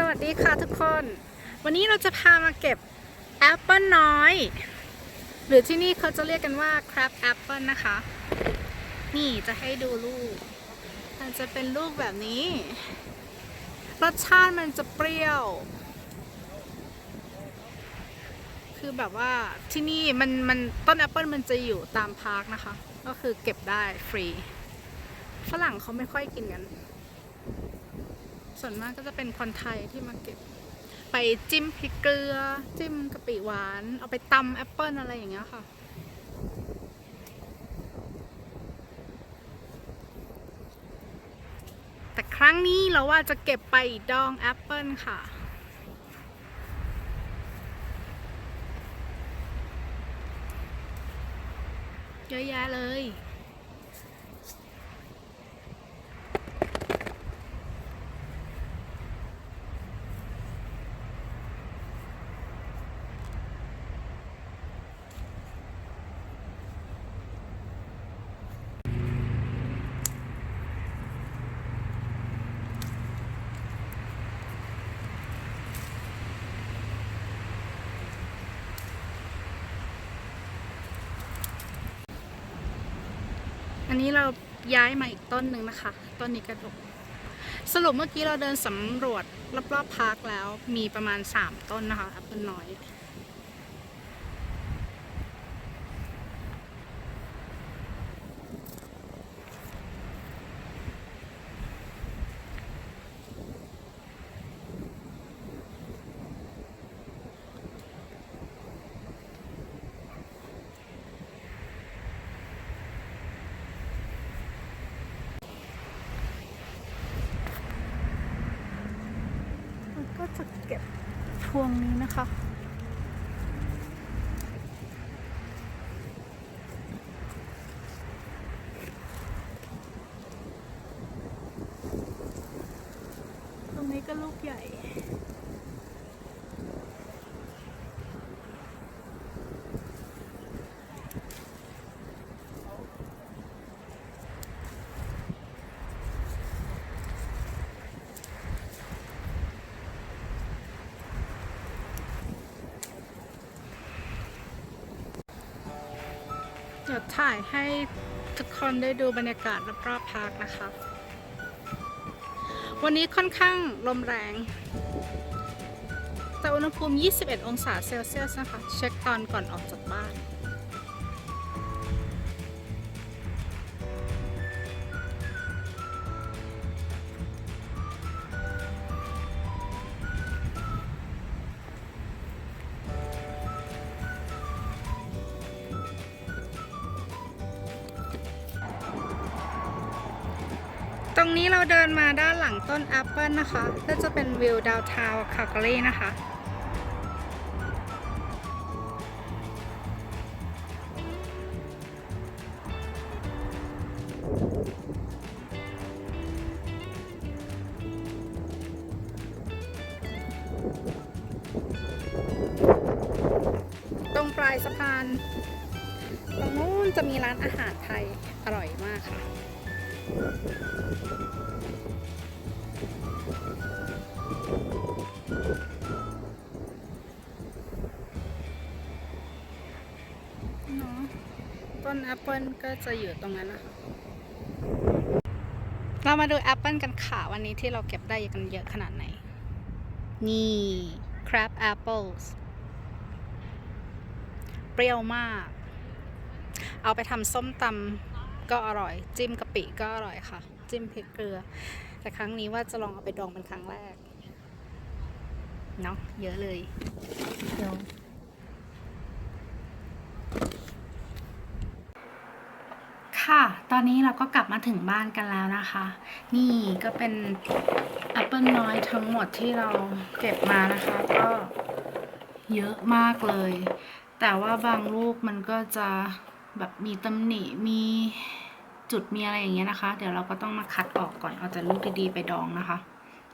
สวัสดีค่ะทุกคน วันนี้เราจะพามาเก็บแอปเปิลน้อย หรือที่นี่เขาจะเรียกกันว่าครับแอปเปิลนะคะ นี่จะให้ดูลูก มันจะเป็นลูกแบบนี้ รสชาติมันจะเปรี้ยว คือแบบว่าที่นี่มันมันต้นแอปเปิลมันจะอยู่ตามพาร์คนะคะ ก็คือเก็บได้ฟรี ฝรั่งเขาไม่ค่อยกินกัน ส่วนมากก็จะเป็นคนไทยที่มาเก็บ ไปจิ้มพริกเกลือ จิ้มกะปิหวาน เอาไปตำแอปเปิลอะไรอย่างเงี้ยค่ะ แต่ครั้งนี้เราว่าจะเก็บไปดองแอปเปิลค่ะเยอะแยะเลยันนี้เราย้ายมาอีกต้นหนึ่งนะคะ ต้นนี้กระดก สรุปเมื่อกี้เราเดินสำรวจรอบๆพาร์คแล้วมีประมาณ 3 ต้นนะคะแอปเปิลน้อย มันก็ จะเก็บพวงนี้นะคะ ตรงนี้ก็ลูกใหญ่ เดี๋ยวถ่ายให้ทุกคนได้ดูบรรยากาศรอบๆพักนะคะ วันนี้ค่อนข้างลมแรง แต่อุณหภูมิ 21 องศาเซลเซียสนะคะ เช็คตอนก่อนออกจากบ้าน เดินมาด้านหลังต้นแอปเปิลนะคะ ก็จะเป็นวิวดาวทาวคาลการีนะคะ ตรงปลายสะพาน ตรงนู้นจะมีร้านอาหารไทยอร่อยมากค่ะ ต้นแอปเปิลก็จะอยู่ตรงนั้นนะคะเรามาดูแอปเปิลกันค่ะวันนี้ที่เราเก็บได้กันเยอะขนาดไหน นี่ crab apples เปรี้ยวมาก เอาไปทำส้มตำก็อร่อย จิ้มกะปิก็อร่อยค่ะ จิ้มพริกเกลือ แต่ครั้งนี้ว่าจะลองเอาไปดองเป็นครั้งแรก เนาะเยอะเลยเดี๋ยว ค่ะ ตอนนี้เราก็กลับมาถึงบ้านกันแล้วนะคะ นี่ก็เป็นแอปเปิลน้อยทั้งหมดที่เราเก็บมานะคะ ก็เยอะมากเลย แต่ว่าบางลูกมันก็จะแบบมีตำหนิมีจุดมีอะไรอย่างเงี้ยนะคะ เดี๋ยวเราก็ต้องมาคัดออกก่อนเอาแต่ลูกดีๆไปดองนะคะ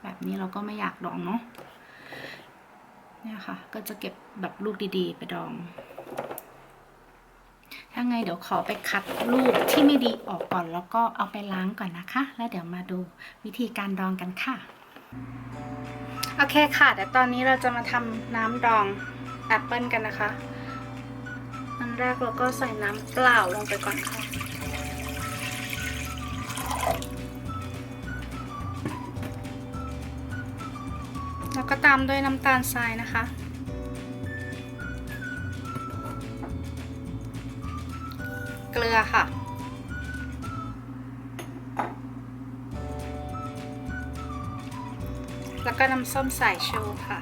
แบบนี้เราก็ไม่อยากดองเนาะเนี่ยค่ะ ก็จะเก็บแบบลูกดีๆ ไปดอง ถ้าไงเดี๋ยวขอไปคัดลูกที่ไม่ดีออกก่อน แล้วก็เอาไปล้างก่อนนะคะ แล้วเดี๋ยวมาดูวิธีการดองกันค่ะ โอเคค่ะเดี๋ยวตอนนี้เราจะมาทำน้ำดองแอปเปิลกันนะคะอันแรกเราก็ใส่น้ำเปล่าลงไปก่อนค่ะแล้วก็ตามด้วยน้ำตาลทรายนะคะ เกลือค่ะ แล้วก็น้ำส้มสายชูค่ะ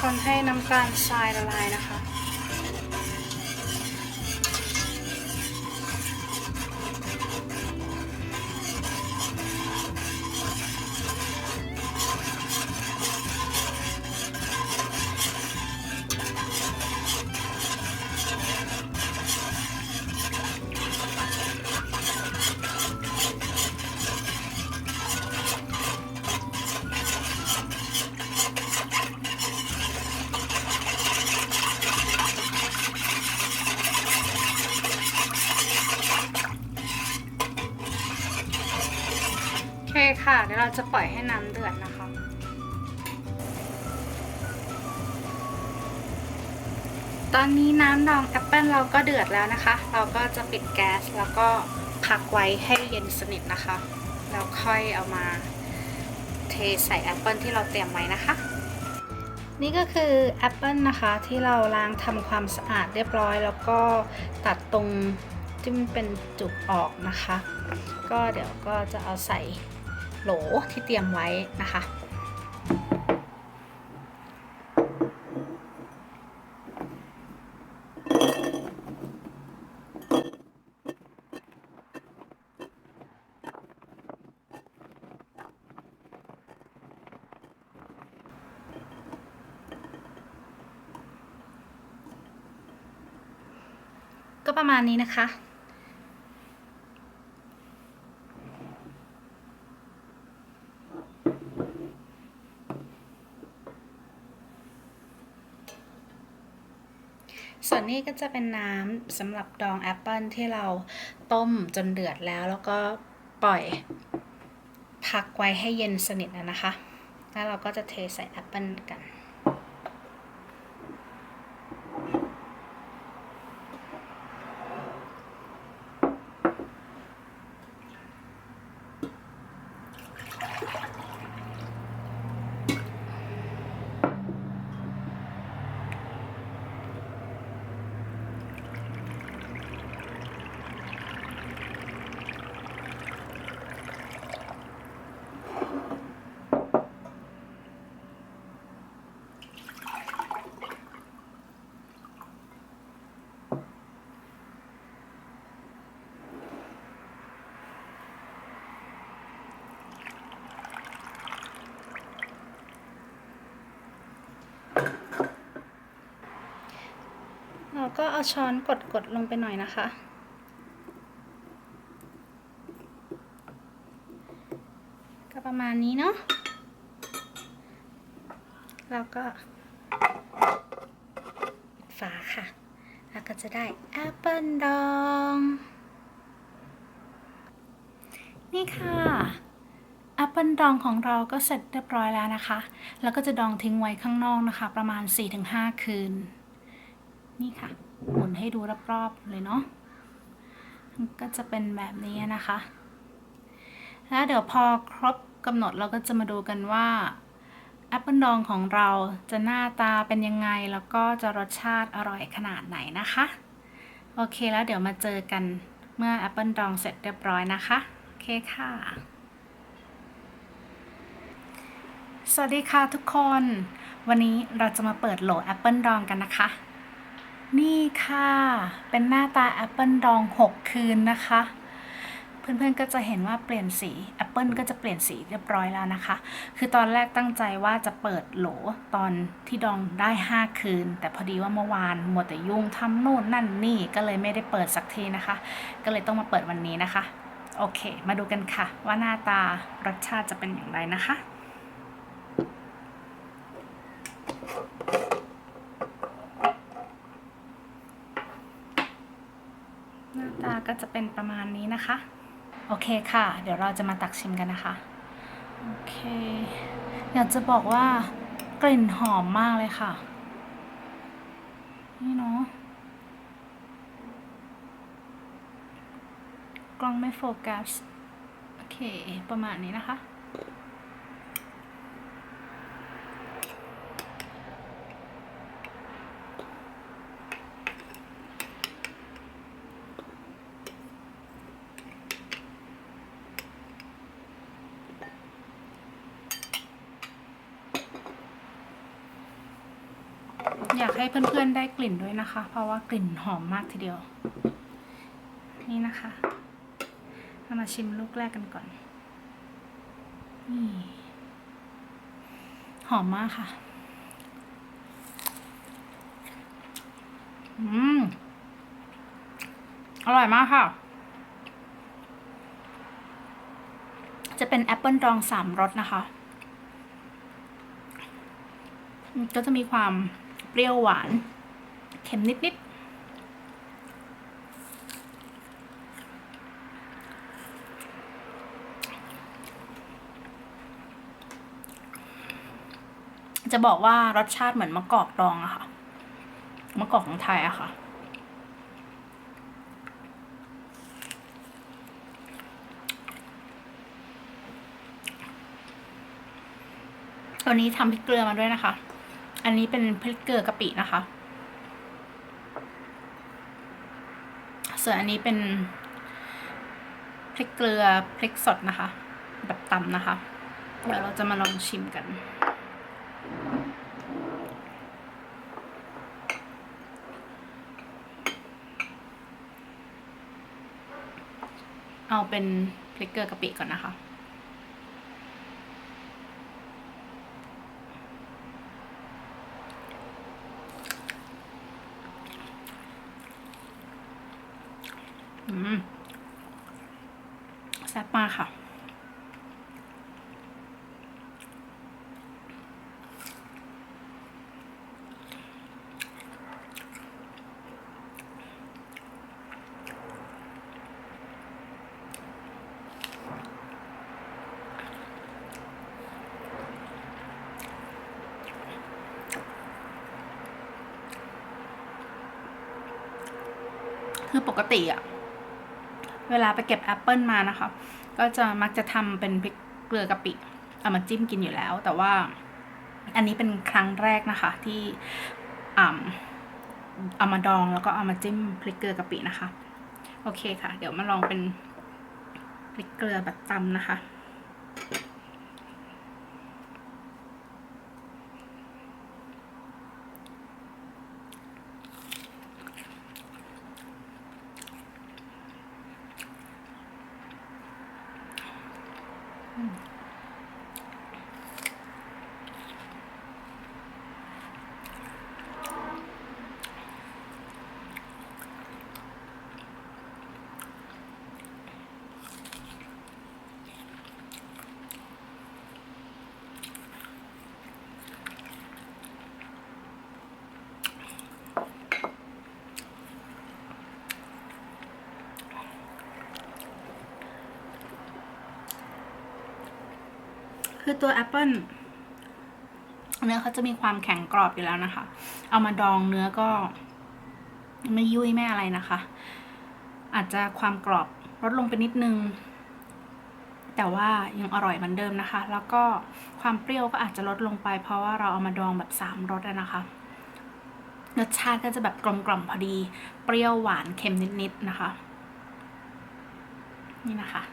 คนๆให้น้ำตาลทรายละลายนะคะ คค่ะ เดี๋ยวเราจะปล่อยให้น้ำเดือดนะคะ ตอนนี้น้ำดองแอปเปิลเราก็เดือดแล้วนะคะ เราก็จะปิดแก๊สแล้วก็พักไว้ให้เย็นสนิทนะคะ แล้วค่อยเอามาเทใส่แอปเปิลที่เราเตรียมไว้นะคะ นี่ก็คือแอปเปิลนะคะที่เราล้างทำความสะอาดเรียบร้อย แล้วก็ตัดตรงที่มันเป็นจุกออกนะคะ ก็เดี๋ยวก็จะเอาใส่ โหลที่เตรียมไว้นะคะ ก็ประมาณนี้นะคะ ส่วนนี้ก็จะเป็นน้ำสำหรับดองแอปเปิลที่เราต้มจนเดือดแล้ว แล้วก็ปล่อยพักไว้ให้เย็นสนิทนะคะ แล้วเราก็จะเทใส่แอปเปิลกัน เราก็เอาช้อนกดกดๆลงไปหน่อยนะคะ ก็ประมาณนี้เนาะแล้วก็ฝาค่ะ แล้วก็จะได้แอปเปิลดอง นี่ค่ะแอปเปิลดองของเราก็เสร็จเรียบร้อยแล้วนะคะ แล้วก็จะดองทิ้งไว้ข้างนอกนะคะ ประมาณ 4-5 คืน นี่ค่ะ หมุนให้ดูรอบๆเลยเนาะก็จะเป็นแบบนี้นะคะ แล้วเดี๋ยวพอครบกำหนดเราก็จะมาดูกันว่าแอปเปิลดองของเราจะหน้าตาเป็นยังไง แล้วก็จะรสชาติอร่อยขนาดไหนนะคะ โอเคแล้วเดี๋ยวมาเจอกันเมื่อแอปเปิลดองเสร็จเรียบร้อยนะคะ โอเคค่ะ สวัสดีค่ะทุกคน วันนี้เราจะมาเปิดโหลแอปเปิลดองกันนะคะ นี่ค่ะ เป็นหน้าตาแอปเปิลดอง 6 คืนนะคะ เพื่อนๆก็จะเห็นว่าเปลี่ยนสีแอปเปิลก็จะเปลี่ยนสีเรียบร้อยแล้วนะคะ คือตอนแรกตั้งใจว่าจะเปิดโหลตอนที่ดองได้ 5 คืน แต่พอดีว่าเมื่อวานหมัวแต่ยุ่งทำโน่นนั่นนี่ก็เลยไม่ได้เปิดสักทีนะคะ ก็เลยต้องมาเปิดวันนี้นะคะ โอเค มาดูกันค่ะ ว่าหน้าตารสชาติจะเป็นอย่างไรนะคะ ก็ จะเป็นประมาณนี้นะคะ โอเคค่ะ เดี๋ยวเราจะมาตักชิมกันนะคะ โอเค อยากจะบอกว่ากลิ่นหอมมากเลยค่ะ นี่เนาะ กล้องไม่โฟกัส โอเค ประมาณนี้นะคะ เพื่อนๆได้กลิ่นด้วยนะคะ เพราะว่ากลิ่นหอมมากทีเดียว นี่นะคะเรามาชิมลูกแรกกันก่อนนี่หอมมากค่ะ อืม อร่อยมากค่ะ จะเป็นแอปเปิลดองสามรสนะคะ ก็จะมีความ เปรี้ยวหวาน เค็มนิดๆจะบอกว่ารสชาติเหมือนมะกอกดองอะค่ะ มะกอกของไทยอะค่ะ ตัวนี้ทำพริกเกลือมาด้วยนะคะ อันนี้เป็นพริกเกลือกะปินะคะ ส่วนอันนี้เป็นพริกเกลือพริกสดนะคะ แบบตำนะคะ เดี๋ยวเราจะมาลองชิมกัน เอาเป็นพริกเกลือกะปิก่อนนะคะ อืม แซ่บมากค่ะ คือปกติอะ เวลาไปเก็บแอปเปิลมานะคะ ก็จะมักจะทำเป็นพริกเกลือกะปิ เอามาจิ้มกินอยู่แล้ว แต่ว่าอันนี้เป็นครั้งแรกนะคะที่เอามาดองแล้วก็เอามาจิ้มพริกเกลือกะปินะคะ โอเคค่ะ เดี๋ยวมาลองเป็นพริกเกลือแบบตำนะคะ Mm. คือตัวแอปเปิลเนื้อเขาจะมีความแข็งกรอบอยู่แล้วนะคะ เอามาดองเนื้อก็ ไม่ยุ่ยไม่อะไรนะคะ อาจจะความกรอบลดลงไปนิดนึง แต่ว่ายังอร่อยเหมือนเดิมนะคะ แล้วก็ความเปรี้ยวก็อาจจะลดลงไป เพราะว่าเราเอามาดองแบบสามรสนะคะ รสชาติก็จะแบบกลมกล่อมพอดี เปรี้ยวหวานเค็มนิดๆนะคะ นี่นะคะ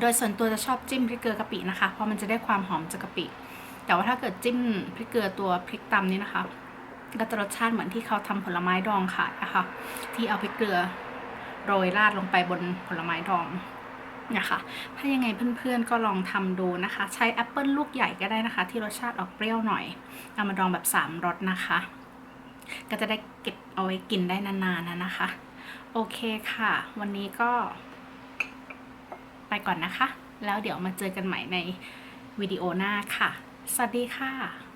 โดยส่วนตัวจะชอบจิ้มพริกเกลือกะปินะคะ เพราะมันจะได้ความหอมจากกะปิ แต่ว่าถ้าเกิดจิ้มพริกเกลือตัวพริกตำนี้นะคะก็จะรสชาติเหมือนที่เขาทำผลไม้ดองขายนะคะ ที่เอาพริกเกลือโรยราดลงไปบนผลไม้ดองนะคะ ถ้ายังไงเพื่อนๆก็ลองทำดูนะคะ ใช้แอปเปิลลูกใหญ่ก็ได้นะคะ ที่รสชาติออกเปรี้ยวหน่อย เอามาดองแบบ3รสนะคะ ก็จะได้เก็บเอาไว้กินได้นานๆนะนะคะ โอเคค่ะ วันนี้ก็ ไปก่อนนะคะ แล้วเดี๋ยวมาเจอกันใหม่ในวิดีโอหน้าค่ะ สวัสดีค่ะ